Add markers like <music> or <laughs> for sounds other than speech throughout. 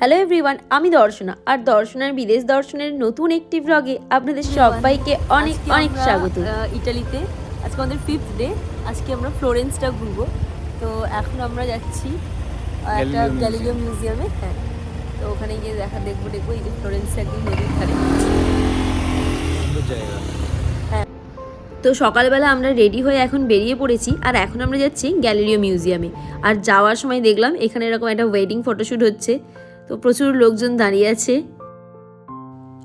Hello everyone আমি দর্শনা আর দর্শনার বিদেশ দর্শনের নতুন একটি ব্লগে আপনাদের সবাইকে অনেক অনেক স্বাগত। ইটালিতে আজকে আমাদের ফিফথ ডে আজকে আমরা ফ্লোরেন্সটা ঘুরবো। তো এখন আমরা যাচ্ছি একটা গ্যালিলিও মিউজিয়ামে হ্যাঁ। তো ওখানে গিয়ে দেখা দেখব দেখব এই যে ফ্লোরেন্স একদম নদীর ধারে। তো সকালবেলা আমরা রেডি হয়ে এখন বেরিয়ে পড়েছি আর এখন আমরা যাচ্ছি গ্যালিলিও মিউজিয়ামে আর যাওয়ার সময় দেখলাম এখানে এরকম একটা ওয়েডিং ফটোশ্যুট হচ্ছে। তো প্রচুর লোকজন দাঁড়িয়ে আছে।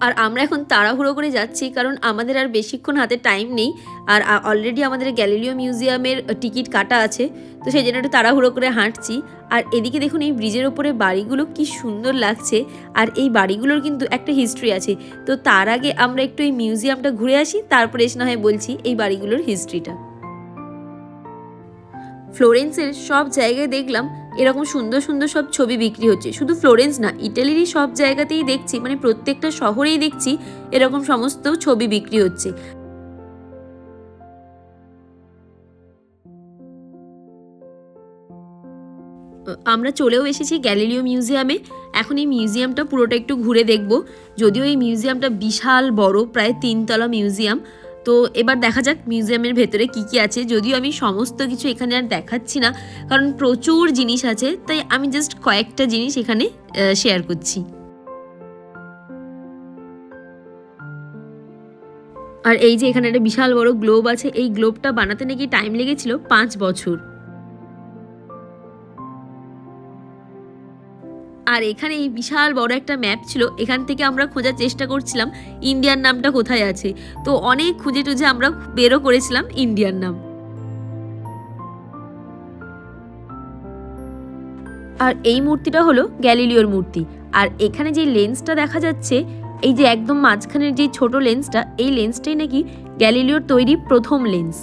আর আমরা এখন তাড়াহুড়ো করে যাচ্ছি কারণ আমাদের আর বেশিক্ষণ হাতে টাইম নেই। আর অলরেডি আমাদের গ্যালিলিও মিউজিয়ামের টিকিট কাটা আছে। তো সেই জন্য একটু তাড়াহুড়ো করে হাঁটছি। আর এদিকে দেখুন এই ব্রিজের ওপরে বাড়িগুলো কি সুন্দর লাগছে। আর এই বাড়িগুলোর কিন্তু একটা হিস্ট্রি আছে। তো তার আগে আমরা একটু এই মিউজিয়ামটা ঘুরে আসি, তারপরে এসে না হয় বলছি এই বাড়িগুলোর হিস্ট্রিটা ফ্লোরেন্সের সব জায়গায় দেখলাম এরকম সুন্দর সুন্দর সব ছবি বিক্রি হচ্ছে। শুধু ফ্লোরেন্স না ইটালিরই সব জায়গাতেই দেখছি মানে প্রত্যেকটা শহরেই দেখছি এরকম সমস্ত ছবি বিক্রি হচ্ছে। আমরা চলেও এসেছি গ্যালিলিও মিউজিয়ামে এখন এই মিউজিয়ামটা পুরোটা একটু ঘুরে দেখব। যদিও এই মিউজিয়ামটা বিশাল বড়, প্রায় তিনতলা মিউজিয়াম তো এবার দেখা যাক মিউজিয়ামের ভেতরে কি কি আছে। যদিও আমি সমস্ত কিছু এখানে আর দেখাচ্ছি না, কারণ প্রচুর জিনিস আছে, তাই আমি জাস্ট কয়েকটা জিনিস এখানে শেয়ার করছি। আর এই যে এখানে একটা বিশাল বড় গ্লোব আছে, এই গ্লোবটা বানাতে নাকি টাইম লেগেছিল পাঁচ বছর। আর এখানে এই বিশাল বড় একটা ম্যাপ ছিল, এখান থেকে আমরা খোঁজার চেষ্টা করছিলাম ইন্ডিয়ার নামটা কোথায় আছে। তো অনেক খুঁজে টুজে আমরা বেরো করেছিলাম ইন্ডিয়ার নাম। আর এই মূর্তিটা হলো গ্যালিলিওর মূর্তি। আর এখানে যে লেন্সটা দেখা যাচ্ছে, এই যে একদম মাঝখানের যে ছোট লেন্সটা এই লেন্সটাই নাকি গ্যালিলিওর তৈরি প্রথম লেন্স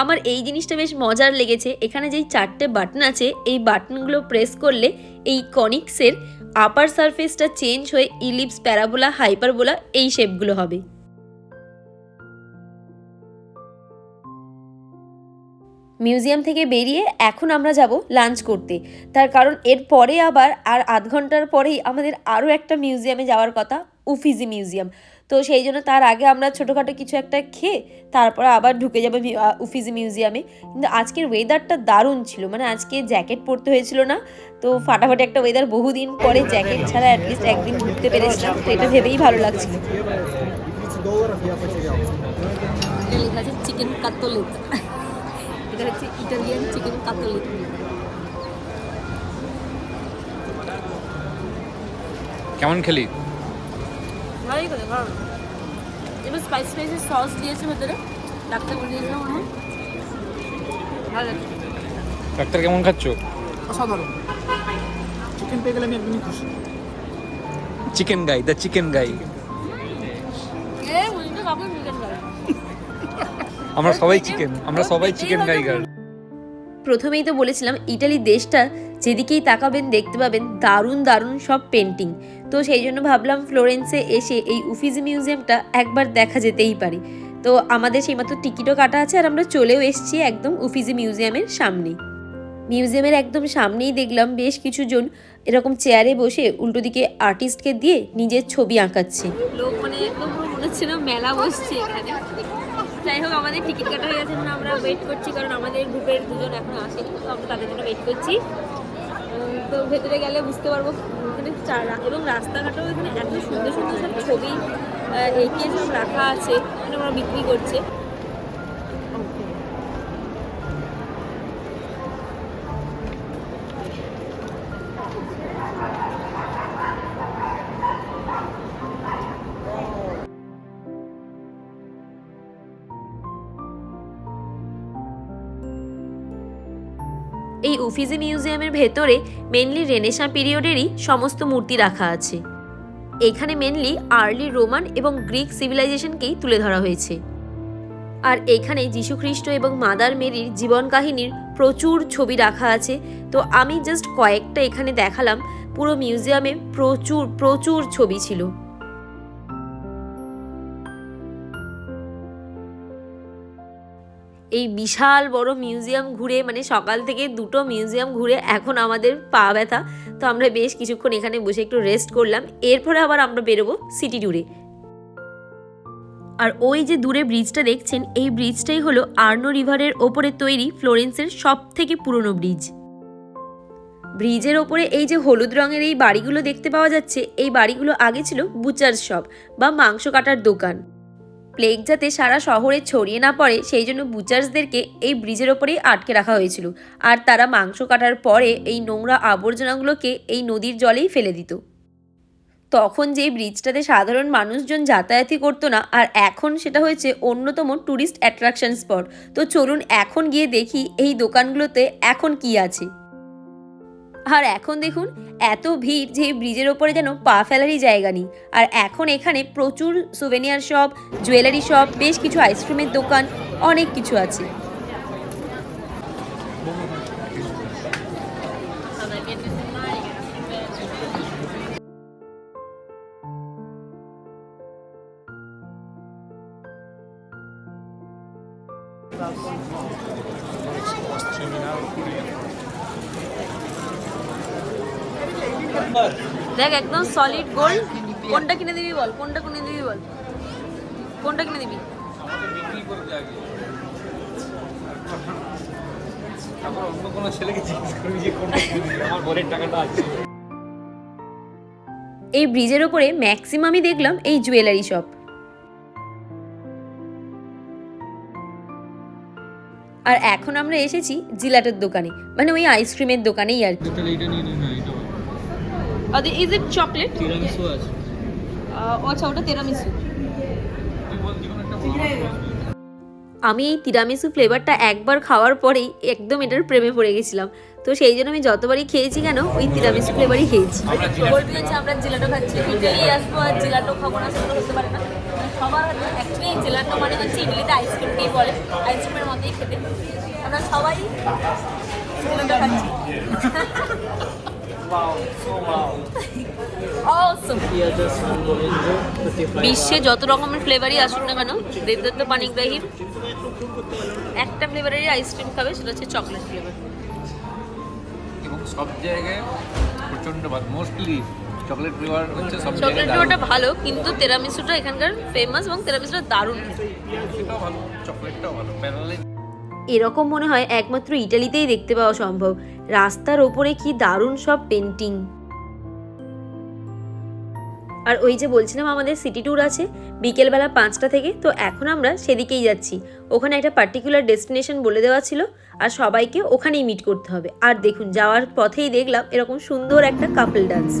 আমার এই জিনিসটা বেশ মজার লেগেছে। এখানে যেই চারটে বাটন আছে, এই বাটনগুলো প্রেস করলে এই কনিক্সের আপার সারফেসটা চেঞ্জ হয়ে ইলিপস প্যারাবোলা হাইপারবোলা এই শেপগুলো হবে। মিউজিয়াম থেকে বেরিয়ে এখন আমরা যাব লাঞ্চ করতে। তার কারণ এর পরে আবার আর আধ ঘণ্টার পরেই আমাদের আরও একটা মিউজিয়ামে যাওয়ার কথা উফিজি মিউজিয়াম তো সেই জন্য তার আগে আমরা ছোটোখাটো কিছু একটা খেয়ে তারপরে আবার ঢুকে যাব উফিজি মিউজিয়ামে। কিন্তু আজকের ওয়েদারটা দারুণ ছিল মানে আজকে জ্যাকেট পরতে হয়েছিল না। তো ফাটাফাটি একটা ওয়েদার বহুদিন পরে জ্যাকেট ছাড়া অ্যাটলিস্ট একদিন ঘুরতে পেরেছিলাম তো এটা ভেবেই ভালো লাগছিল চিকেন চিকেন কেমন খেলি? ভালোই করে ভালো এবার স্পাইস স্পাইসের সস দিয়েছে ভেতরে ডাক্তার বলে দিয়েছিল মনে হয় ভালো লাগছে ডাক্তার কেমন খাচ্ছ অসাধারণ চিকেন পেয়ে গেলে আমি একদমই খুশি chicken guy the chicken guy আমরা সবাই চিকেন আমরা সবাই চিকেন গাই গার্ল প্রথমেই তো বলেছিলাম ইটালি দেশটা যেদিকেই তাকাবেন দেখতে পাবেন দারুণ দারুণ সব পেন্টিং তো সেই জন্য ভাবলাম ফ্লোরেন্সে এসে এই উফিজি মিউজিয়ামটা একবার দেখা যেতেই পারে। তো আমাদের সেই মতো টিকিটও কাটা আছে আর আমরা চলেও এসেছি একদম উফিজি মিউজিয়ামের সামনে। মিউজিয়ামের একদম সামনেই দেখলাম বেশ কিছু জন এরকম চেয়ারে বসে উল্টো দিকে আর্টিস্টকে দিয়ে নিজের ছবি আঁকাচ্ছে। মানে মেলা বসছে যাই হোক, আমাদের টিকিট কাটা হয়ে গেছে আমরা ওয়েট করছি, কারণ আমাদের গ্রুপের দুজন এখন আসেনি, তো আমরা তাদের জন্য ওয়েট করছি। তো ভেতরে গেলে বুঝতে পারব, এখানে এবং রাস্তাঘাটেও এখানে এত সুন্দর সুন্দর সব ছবি এঁকে সব রাখা আছে, এখানে ওরা বিক্রি করছে। উফিজি মিউজিয়ামের ভেতরে মেনলি রেনেসাঁ পিরিয়ডেরই সমস্ত মূর্তি রাখা আছে। এখানে মেনলি আর্লি রোমান এবং গ্রিক সিভিলাইজেশনকেই তুলে ধরা হয়েছে। আর এখানে যীশুখ্রিস্ট এবং মাদার মেরির জীবন কাহিনীর প্রচুর ছবি রাখা আছে। তো আমি জাস্ট কয়েকটা এখানে দেখালাম। পুরো মিউজিয়ামে প্রচুর প্রচুর ছবি ছিল। এই বিশাল বড় মিউজিয়াম ঘুরে মানে সকাল থেকে দুটো মিউজিয়াম ঘুরে এখন আমাদের পা ব্যথা। তো আমরা বেশ কিছুক্ষণ এখানে বসে একটু রেস্ট করলাম। এরপরে আবার আমরা বেরোবো সিটি ট্যুরে আর ওই যে দূরে ব্রিজটা দেখছেন, এই ব্রিজটাই হলো আর্নো রিভারের ওপরে তৈরি ফ্লোরেন্সের সব থেকে পুরনো ব্রিজ ব্রিজের ওপরে এই যে হলুদ রঙের এই বাড়িগুলো দেখতে পাওয়া যাচ্ছে, এই বাড়িগুলো আগে ছিল বুচার শপ বা মাংস কাটার দোকান। প্লেগ যাতে সারা শহরে ছড়িয়ে না পড়ে, সেই জন্য বুচার্সদেরকে এই ব্রিজের ওপরেই আটকে রাখা হয়েছিল। আর তারা মাংস কাটার পরে এই নোংরা আবর্জনাগুলোকে এই নদীর জলেই ফেলে দিত। তখন যে ব্রিজটাতে সাধারণ মানুষজন যাতায়াতই করতো না, আর এখন সেটা হয়েছে অন্যতম ট্যুরিস্ট অ্যাট্রাকশন স্পট তো চলুন এখন গিয়ে দেখি এই দোকানগুলোতে এখন কি আছে। আর এখন দেখুন, এত ভিড় যে ব্রিজের ওপরে যেন পা ফেলারই জায়গা নেই। আর এখন এখানে প্রচুর সুভেনিয়ার শপ জুয়েলারি শপ বেশ কিছু আইসক্রিমের দোকান, অনেক কিছু আছে। দেখ একদম সলিড গোল্ড কোনটা কিনে দিবি বল? কোনটা কিনে দিবি বল? কোনটা কিনে দিবি? অন্য কোনো ছেলেকে জিজ্ঞেস করবি যে কোনটা আমার বলের টাকাটা আছে। এই ব্রিজের ওপরে ম্যাক্সিমামই দেখলাম এই জুয়েলারি শপ আর এখন আমরা এসেছি জিলাটের দোকানে মানে ওই আইসক্রিমের দোকানেই আর কি তাহলে এটা নিয়ে নিন না এটা ইজ ইট চকলেট তিরামিসু আছে। আচ্ছা ওটা তেরামিসু। আমি এই তিরামিসু ফ্লেভারটা একবার খাওয়ার পরেই একদম এটার প্রেমে পড়ে গেছিলাম। তো সেই জন্য আমি যতবারই খেয়েছি কেন ওই তিরামিসু ফ্লেভারই খেয়েছি। হচ্ছে আমরা জেলাটো খাচ্ছি। ইডলি আসব আর জেলাটো খাব না সেগুলো হতে পারে না। সবার অ্যাকচুয়ালি জেলাটো মানে হচ্ছে ইডলিতে আইসক্রিমকেই বলে আইসক্রিমের মতোই খেতে। আমরা সবাই জেলাটো খাচ্ছি. <laughs> বিশ্বে যত রকমের ফ্লেভারই আসুক না কেন দেবদত্ত পানিগ্রাহীর একটা ফ্লেভারেরই আইসক্রিম খাবে সেটা হচ্ছে চকলেট ফ্লেভার এবং সব জায়গায় প্রচণ্ড ভালো মোস্টলি চকলেট ফ্লেভার হচ্ছে সব চকলেট ফ্লেভারটা ভালো কিন্তু তেরামিসুটা এখানকার ফেমাস এবং তেরামিসুটা দারুণ খেতে। সেটাও ভালো চকলেটটাও ভালো এরকম মনে হয় একমাত্র ইটালিতেই দেখতে পাওয়া সম্ভব। রাস্তার ওপরে কি দারুণ সব পেন্টিং আর ওই যে বলছিলাম আমাদের সিটি ট্যুর আছে, বিকেলবেলা পাঁচটা থেকে, তো এখন আমরা সেদিকেই যাচ্ছি। ওখানে একটা পার্টিকুলার ডেস্টিনেশন বলে দেওয়া ছিল, আর সবাইকে ওখানেই মিট করতে হবে। আর দেখুন, যাওয়ার পথেই দেখলাম এরকম সুন্দর একটা কাপল ডান্স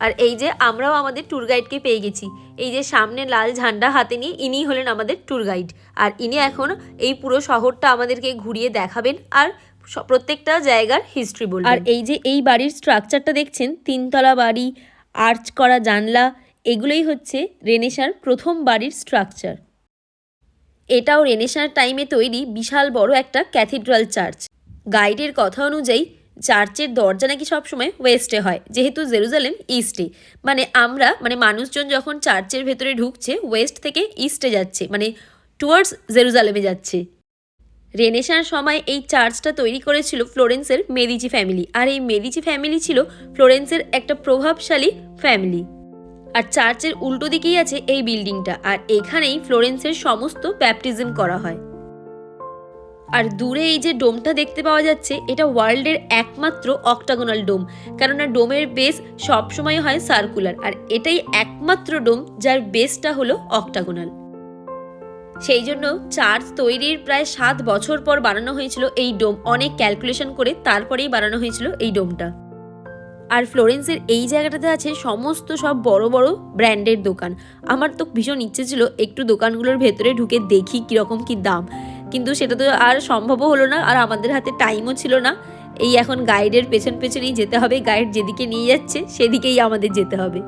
আর এই যে আমরাও আমাদের ট্যুর গাইডকে পেয়ে গেছি। এই যে সামনে লাল ঝান্ডা হাতে নিয়ে ইনি হলেন আমাদের ট্যুর গাইড আর ইনি এখন এই পুরো শহরটা আমাদেরকে ঘুরিয়ে দেখাবেন আর প্রত্যেকটা জায়গার হিস্ট্রি বলবেন। আর এই যে এই বাড়ির স্ট্রাকচারটা দেখছেন, তিনতলা বাড়ি আর্চ করা জানলা, এগুলোই হচ্ছে রেনেসার প্রথম বাড়ির স্ট্রাকচার এটাও রেনেসার টাইমে তৈরি বিশাল বড় একটা ক্যাথিড্রাল চার্চ গাইডের কথা অনুযায়ী চার্চের দরজা নাকি সবসময় ওয়েস্টে হয়, যেহেতু জেরুজালেম ইস্টে। মানে আমরা মানে মানুষজন যখন চার্চের ভেতরে ঢুকছে, ওয়েস্ট থেকে ইস্টে যাচ্ছে মানে টুয়ার্ডস জেরুজালেমে যাচ্ছে। রেনেসার সময় এই চার্চটা তৈরি করেছিল ফ্লোরেন্সের মেদিচি ফ্যামিলি, আর এই মেদিচি ফ্যামিলি ছিল ফ্লোরেন্সের একটা প্রভাবশালী ফ্যামিলি। আর চার্চের উল্টো দিকেই আছে এই বিল্ডিংটা, আর এখানেই ফ্লোরেন্সের সমস্ত ব্যাপটিজম করা হয়। আর দূরে এই যে ডোমটা দেখতে পাওয়া যাচ্ছে, এটা ওয়ার্ল্ডের একমাত্র অক্টাগোনাল ডোম। কেননা ডোমের বেস সবসময় হয় সার্কুলার আর এটাই একমাত্র ডোম যার বেসটা হলো অক্টাগোনাল। সেই জন্য চার্চ তৈরির প্রায় সাত বছর পর বানানো হয়েছিল এই ডোম। অনেক ক্যালকুলেশন করে তারপরেই বানানো হয়েছিল এই ডোমটা। আর ফ্লোরেন্সের এই জায়গাটাতে আছে সমস্ত সব বড় বড় ব্র্যান্ডের দোকান। আমার তো ভীষণ ইচ্ছে ছিল একটু দোকানগুলোর ভেতরে ঢুকে দেখি কীরকম কী দাম। কিন্তু সেটা তো আর সম্ভবও হলো না, আর আমাদের হাতে টাইমও ছিল না। এই এখন গাইডের পেছন পেছনেই যেতে হবে গাইড যেদিকে নিয়ে যাচ্ছে, সেদিকেই আমাদের যেতে হবে।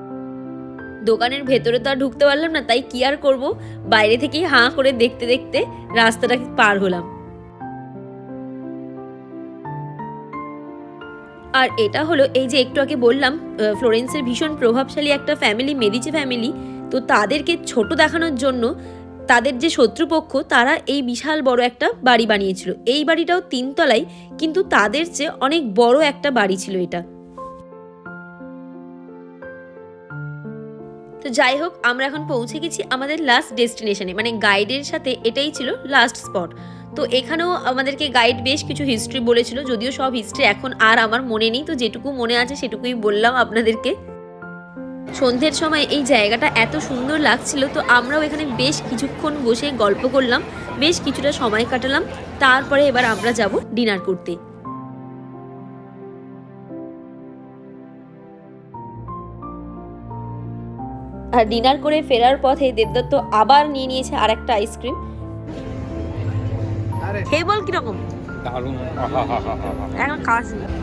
দোকানের ভেতরে তো আর ঢুকতে পারলাম না, তাই কি আর করব? বাইরে থেকেই হাঁ করে দেখতে দেখতে রাস্তাটা পার হলাম। আর এটা হলো এই যে একটু আগে বললাম ফ্লোরেন্সের ভীষণ প্রভাবশালী একটা ফ্যামিলি মেদিচে ফ্যামিলি তো তাদেরকে ছোট দেখানোর জন্য তাদের যে শত্রুপক্ষ, তারা এই বিশাল বড় একটা বাড়ি বানিয়েছিল। এই বাড়িটাও তিনতলায়, কিন্তু তাদের চেয়ে অনেক বড় একটা বাড়ি ছিল এটা। তো যাই হোক, আমরা এখন পৌঁছে গেছি আমাদের লাস্ট ডেস্টিনেশনে মানে গাইডের সাথে এটাই ছিল লাস্ট স্পট তো এখানেও আমাদেরকে গাইড বেশ কিছু হিস্ট্রি বলেছিল, যদিও সব হিস্ট্রি এখন আর আমার মনে নেই, তো যেটুকু মনে আছে সেটুকুই বললাম আপনাদেরকে। সন্ধ্যের সময় এই জায়গাটা এত সুন্দর লাগছিল তো আমরাও এখানে বেশ কিছুক্ষণ বসে গল্প করলাম বেশ কিছুটা সময় কাটালাম তারপরে এবার আমরা যাব ডিনার করতে। আর ডিনার করে ফেরার পথে দেবদত্ত আবার নিয়ে নিয়েছে আর একটা আইসক্রিম খেয়ে বল কীরকম? দারুণ।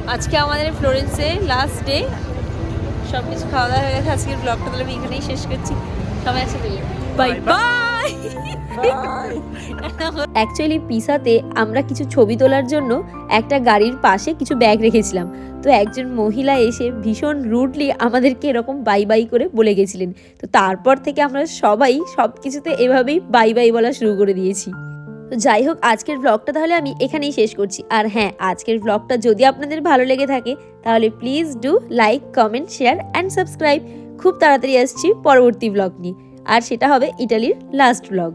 আজকে আমাদের ফ্লোরেন্সে লাস্ট ডে সব কিছু খাওয়া দাওয়া হয়ে গেছে। আজকের ব্লগটা তাহলে আমি এখানেই শেষ করছি। সবাই একসাথে বাই বাই অ্যাকচুয়ালি পিসাতে আমরা কিছু ছবি তোলার জন্য একটা গাড়ির পাশে কিছু ব্যাগ রেখেছিলাম। তো একজন মহিলা এসে ভীষণ রুডলি আমাদেরকে এরকম বাই বাই করে বলে গেছিলেন। তো তারপর থেকে আমরা সবাই সব কিছুতে এভাবেই বাই বাই বলা শুরু করে দিয়েছি। তো যাই হোক, আজকের ব্লগটা তাহলে আমি এখানেই শেষ করছি। আর হ্যাঁ আজকের ব্লগটা যদি আপনাদের ভালো লেগে থাকে, তাহলে please do like comment share and subscribe খুব তাড়াতাড়ি আসছি পরবর্তী ব্লগ নিয়ে। আর সেটা হবে ইটালির লাস্ট ব্লগ